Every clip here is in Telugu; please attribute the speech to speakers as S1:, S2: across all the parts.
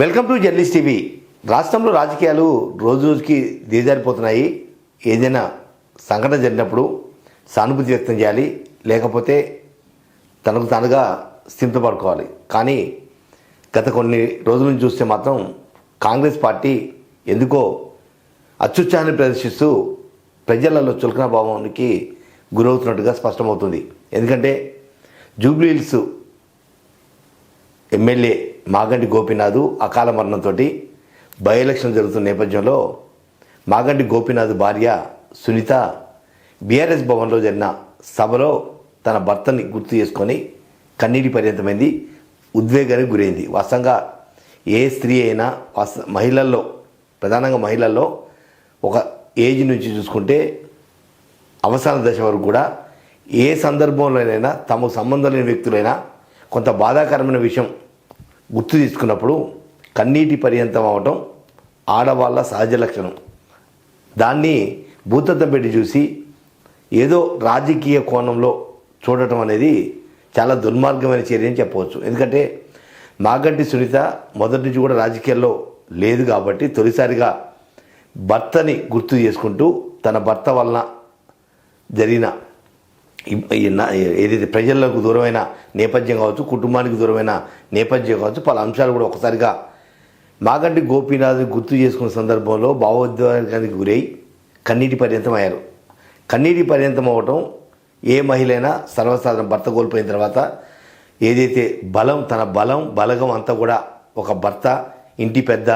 S1: Welcome to journalist TV. రాష్ట్రంలో రాజకీయాలు రోజు రోజుకి దిగజారిపోతున్నాయి. ఏదైనా సంఘటన జరిగినప్పుడు సానుభూతి వ్యక్తం చేయాలి. లేకపోతే తనకు తానుగా స్థింతపడుకోవాలి కానీ గత కొన్ని రోజుల నుంచి చూస్తే మాత్రం కాంగ్రెస్ పార్టీ ఎందుకో అత్యుత్సాహాన్ని ప్రదర్శిస్తూ ప్రజలలో చులకన భావానికి గురవుతున్నట్టుగా స్పష్టమవుతుంది. ఎందుకంటే జూబ్లీ హిల్స్ ఎమ్మెల్యే మాగంటి గోపీనాథ్ అకాల మరణంతో బై ఎలక్షన్ జరుగుతున్న నేపథ్యంలో మాగంటి గోపీనాథ్ భార్య సునీత బీఆర్ఎస్ భవన్లో జరిగిన సభలో తన భర్తని గుర్తు చేసుకొని కన్నీటి పర్యంతమైంది ఉద్వేగానికి గురైంది. వాస్తవంగా ఏ స్త్రీ అయినా వాస్త మహిళల్లో ప్రధానంగా మహిళల్లో ఒక ఏజ్ నుంచి చూసుకుంటే అవసాన దశ వరకు కూడా ఏ సందర్భంలోనైనా తమకు సంబంధం లేని వ్యక్తులైనా కొంత బాధాకరమైన విషయం గుర్తు తీసుకున్నప్పుడు కన్నీటి పర్యంతం అవటం ఆడవాళ్ళ సహజ లక్షణం. దాన్ని భూతత్వం పెట్టి చూసి ఏదో రాజకీయ కోణంలో చూడటం అనేది చాలా దుర్మార్గమైన చర్య అని చెప్పవచ్చు. ఎందుకంటే మాగంటి సునీత మొదటి నుంచి కూడా రాజకీయాల్లో లేదు కాబట్టి తొలిసారిగా భర్తని గుర్తు చేసుకుంటూ తన భర్త వలన జరిగిన ఏదైతే ప్రజలకు దూరమైన నేపథ్యం కావచ్చు కుటుంబానికి దూరమైన నేపథ్యం కావచ్చు పలు అంశాలు కూడా ఒకసారిగా మాగంటి గోపీనాథ్ గుర్తు చేసుకున్న సందర్భంలో భావోద్వేగానికి గురై కన్నీటి పర్యంతం అయ్యారు కన్నీటి పర్యంతం అవ్వటం ఏ మహిళైనా సర్వసాధారణ భర్త కోల్పోయిన తర్వాత ఏదైతే బలం తన బలం బలగం అంతా కూడా ఒక భర్త ఇంటి పెద్ద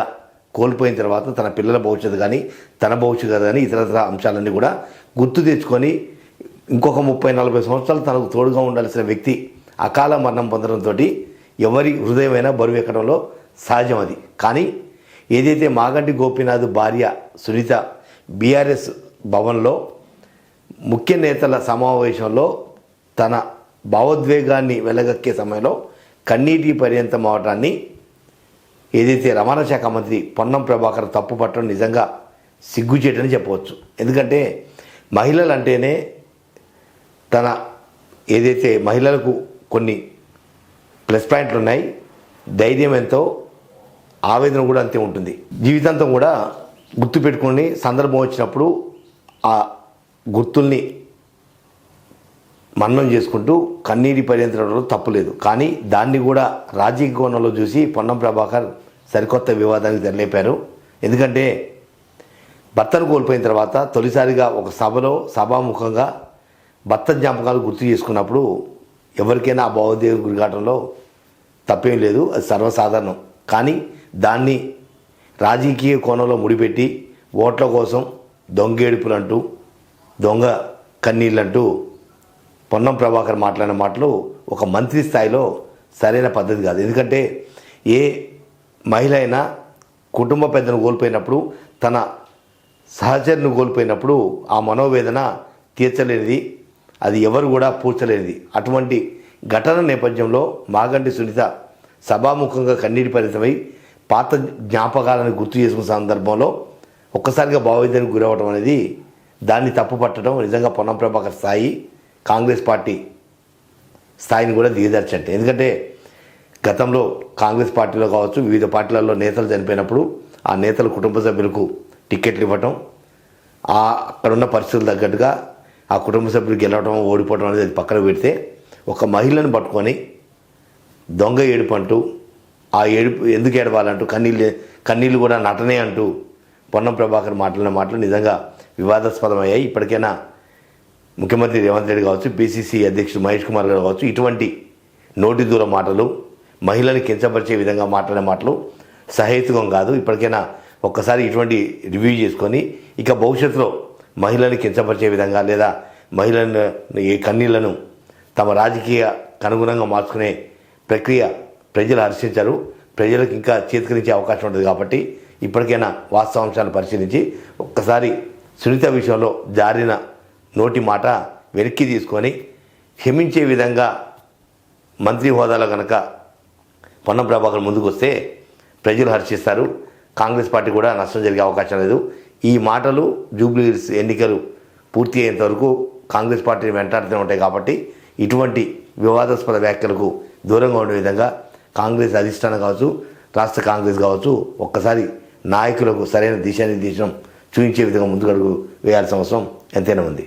S1: కోల్పోయిన తర్వాత తన పిల్లల భవిష్యత్తు కానీ తన భవిష్యత్తు కానీ ఇతరత్ర అంశాలన్నీ కూడా గుర్తు తెచ్చుకొని ఇంకొక ముప్పై నలభై సంవత్సరాలు తనకు తోడుగా ఉండాల్సిన వ్యక్తి అకాల మరణం పొందడంతో ఎవరి హృదయమైనా బరువు ఎక్కడంలో సహజం అది. కానీ ఏదైతే మాగంటి గోపీనాథ్ భార్య సునీత బీఆర్ఎస్ భవన్లో ముఖ్య నేతల సమావేశంలో తన భావోద్వేగాన్ని వెలగక్కే సమయంలో కన్నీటి పర్యంతం అవటాన్ని ఏదైతే రవాణా శాఖ మంత్రి పొన్నం ప్రభాకర్ తప్పు పట్టడం నిజంగా సిగ్గుచేటని చెప్పవచ్చు. ఎందుకంటే మహిళలు అంటేనే తన ఏదైతే మహిళలకు కొన్ని ప్లస్ పాయింట్లు ఉన్నాయి ధైర్యం ఎంతో ఆవేదన కూడా అంతే ఉంటుంది. జీవితాంతం కూడా గుర్తు పెట్టుకుని సందర్భం వచ్చినప్పుడు ఆ గుర్తుల్ని మన్నం చేసుకుంటూ కన్నీటి పర్యంతరంలో తప్పులేదు కానీ దాన్ని కూడా రాజకీయ కోణంలో చూసి పొన్నం ప్రభాకర్ సరికొత్త వివాదానికి తెరలేపారు. ఎందుకంటే భర్తను కోల్పోయిన తర్వాత తొలిసారిగా ఒక సభలో సభాముఖంగా భర్త జ్ఞాపకాలు గుర్తు చేసుకున్నప్పుడు ఎవరికైనా ఆ భావోద్వేగ గురికాటంలో తప్పేం లేదు అది సర్వసాధారణం. కానీ దాన్ని రాజకీయ కోణంలో ముడిపెట్టి ఓట్ల కోసం దొంగేడుపులంటూ దొంగ కన్నీళ్ళంటూ పొన్నం ప్రభాకర్ మాట్లాడిన మాటలు ఒక మంత్రి స్థాయిలో సరైన పద్ధతి కాదు. ఎందుకంటే ఏ మహిళ అయినా కుటుంబ పెద్దను కోల్పోయినప్పుడు తన సహచరుని కోల్పోయినప్పుడు ఆ మనోవేదన తీర్చలేనిది అది ఎవరు కూడా పూడ్చలేనిది. అటువంటి ఘటన నేపథ్యంలో మాగంటి సునీత సభాముఖంగా కన్నీటి పరితమై పాత జ్ఞాపకాలను గుర్తు చేసుకున్న సందర్భంలో ఒక్కసారిగా భావోద్యానికి గురవడం అనేది దాన్ని తప్పు పట్టడం నిజంగా పొన్నం ప్రభాకర్ స్థాయి కాంగ్రెస్ పార్టీ స్థాయిని కూడా దిగదర్చండి ఎందుకంటే గతంలో కాంగ్రెస్ పార్టీలో కావచ్చు వివిధ పార్టీలలో నేతలు చనిపోయినప్పుడు ఆ నేతల కుటుంబ సభ్యులకు టిక్కెట్లు ఇవ్వటం అక్కడున్న పరిస్థితులు తగ్గట్టుగా ఆ కుటుంబ సభ్యులు గెలవడం ఓడిపోవడం అనేది అది పక్కన పెడితే ఒక మహిళను పట్టుకొని దొంగ ఏడుపు అంటూ ఆ ఏడుపు ఎందుకు ఏడవాలంటూ కన్నీళ్ళు కన్నీళ్ళు కూడా నటనే అంటూ పొన్నం ప్రభాకర్ మాట్లాడిన మాటలు నిజంగా వివాదాస్పదమయ్యాయి. ఇప్పటికైనా ముఖ్యమంత్రి రేవంత్ రెడ్డి కావచ్చు బీసీసీ అధ్యక్షుడు మహేష్ కుమార్ గారు కావచ్చు ఇటువంటి నోటి దూర మాటలు మహిళని కించపరిచే విధంగా మాట్లాడే మాటలు సహేతుకం కాదు. ఇప్పటికైనా ఒక్కసారి ఇటువంటి రివ్యూ చేసుకొని ఇక భవిష్యత్తులో మహిళని కించపరిచే విధంగా లేదా మహిళలను ఈ కన్నీళ్ళను తమ రాజకీయ అనుగుణంగా మార్చుకునే ప్రక్రియ ప్రజలు హర్షించారు. ప్రజలకు ఇంకా చేతికరించే అవకాశం ఉంటుంది కాబట్టి ఇప్పటికైనా వాస్తవాంశాలను పరిశీలించి ఒక్కసారి సునీత విషయంలో జారిన నోటి మాట వెనక్కి తీసుకొని క్షమించే విధంగా మంత్రి హోదాలో కనుక పొన్నం ప్రభాకర్ ముందుకు వస్తే ప్రజలు హర్షిస్తారు. కాంగ్రెస్ పార్టీ కూడా నష్టం జరిగే అవకాశం లేదు. ఈ మాటలు జూబ్లీ ఎన్నికలు పూర్తి అయ్యేంత వరకు కాంగ్రెస్ పార్టీని వెంటాడుతూనే ఉంటాయి కాబట్టి ఇటువంటి వివాదాస్పద వ్యాఖ్యలకు దూరంగా ఉండే విధంగా కాంగ్రెస్ అధిష్టానం కావచ్చు రాష్ట్ర కాంగ్రెస్ కావచ్చు ఒక్కసారి నాయకులకు సరైన దిశానిర్దేశం చూపించే విధంగా ముందుకు వేయాల్సిన అవసరం ఎంతైనా ఉంది.